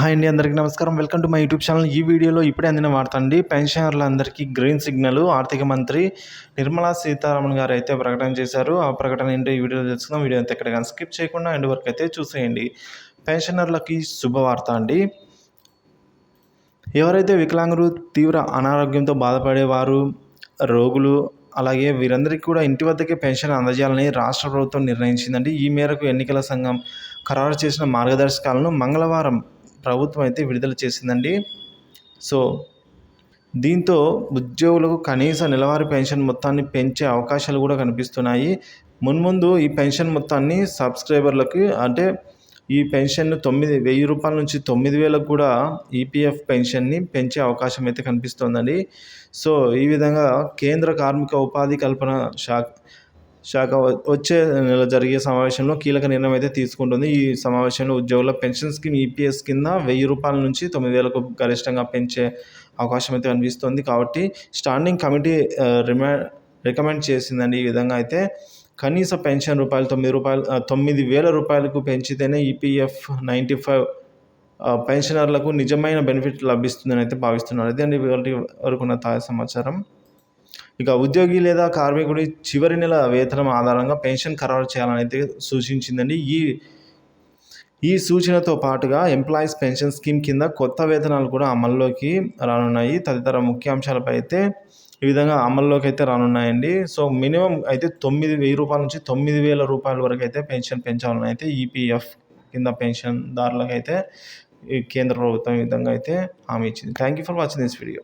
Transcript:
Hi అండి అందరికీ నమస్కారం. Welcome to my YouTube channel. ఈ వీడియోలో ఇప్పుడే అందిన వార్త అండి పెన్షనర్లందరికీ గ్రీన్ సిగ్నల్ ఆర్థిక మంత్రి నిర్మలా సీతారామన్ గారు అయితే ప్రకటన చేశారు. ఆ ప్రకటన ఏంటో ఈ వీడియోలో తెలుసుకుందాం. వీడియో అయితే ఎక్కడ కానీ స్కిప్ చేయకుండా ఎండ్ వరకు అయితే చూసేయండి. పెన్షనర్లకి శుభవార్త అండి. ఎవరైతే వికలాంగులు తీవ్ర అనారోగ్యంతో బాధపడేవారు రోగులు అలాగే వీరందరికీ కూడా ఇంటి వద్దకే పెన్షన్ అందజేయాలని రాష్ట్ర ప్రభుత్వం నిర్ణయించిందండి. ఈ మేరకు ఎన్నికల సంఘం ఖరారు చేసిన మార్గదర్శకాలను మంగళవారం ప్రభుత్వం అయితే విడుదల చేసిందండి. సో దీంతో ఉద్యోగులకు కనీస నెలవారీ పెన్షన్ మొత్తాన్ని పెంచే అవకాశాలు కూడా కనిపిస్తున్నాయి. మున్ముందు ఈ పెన్షన్ మొత్తాన్ని సబ్స్క్రైబర్లకి అంటే ఈ పెన్షన్ను తొమ్మిది వెయ్యి రూపాయల నుంచి తొమ్మిది వేలకు కూడా ఈపీఎఫ్ పెన్షన్ని పెంచే అవకాశం అయితే కనిపిస్తోందండి. సో ఈ విధంగా కేంద్ర కార్మిక ఉపాధి కల్పన శాఖ శాఖ వచ్చే నెల జరిగే సమావేశంలో కీలక నిర్ణయం అయితే తీసుకుంటుంది. ఈ సమావేశంలో ఉద్యోగుల పెన్షన్ స్కీమ్ ఈపీఎస్ కింద వెయ్యి రూపాయల నుంచి తొమ్మిది వేలకు గరిష్టంగా పెంచే అవకాశం అయితే కనిపిస్తుంది. కాబట్టి స్టాండింగ్ కమిటీ రిమా రికమెండ్ చేసిందండి ఈ విధంగా అయితే. కనీస పెన్షన్ రూపాయలు తొమ్మిది రూపాయలు తొమ్మిది వేల రూపాయలకు పెంచితేనే ఈపీఎఫ్ నైంటీ ఫైవ్ పెన్షనర్లకు నిజమైన బెనిఫిట్ లభిస్తుందని అయితే భావిస్తున్నారు. అదే అండి వరకు ఉన్న తాజా సమాచారం. ఇక ఉద్యోగి లేదా కార్మికుడి చివరి నెల వేతనం ఆధారంగా పెన్షన్ ఖరారు చేయాలని అయితే సూచించిందండి. ఈ ఈ సూచనతో పాటుగా ఎంప్లాయీస్ పెన్షన్ స్కీమ్ కింద కొత్త వేతనాలు కూడా అమల్లోకి రానున్నాయి. తదితర ముఖ్యాంశాలపై అయితే ఈ విధంగా అమల్లోకి అయితే రానున్నాయండి. సో మినిమం అయితే తొమ్మిది వెయ్యి రూపాయల నుంచి తొమ్మిది వేల రూపాయల వరకు అయితే పెన్షన్ పెంచాలని అయితే ఈపీఎఫ్ కింద పెన్షన్దారులకు అయితే ఈ కేంద్ర ప్రభుత్వం ఈ విధంగా అయితే హామీ ఇచ్చింది. Thank you for watching this video.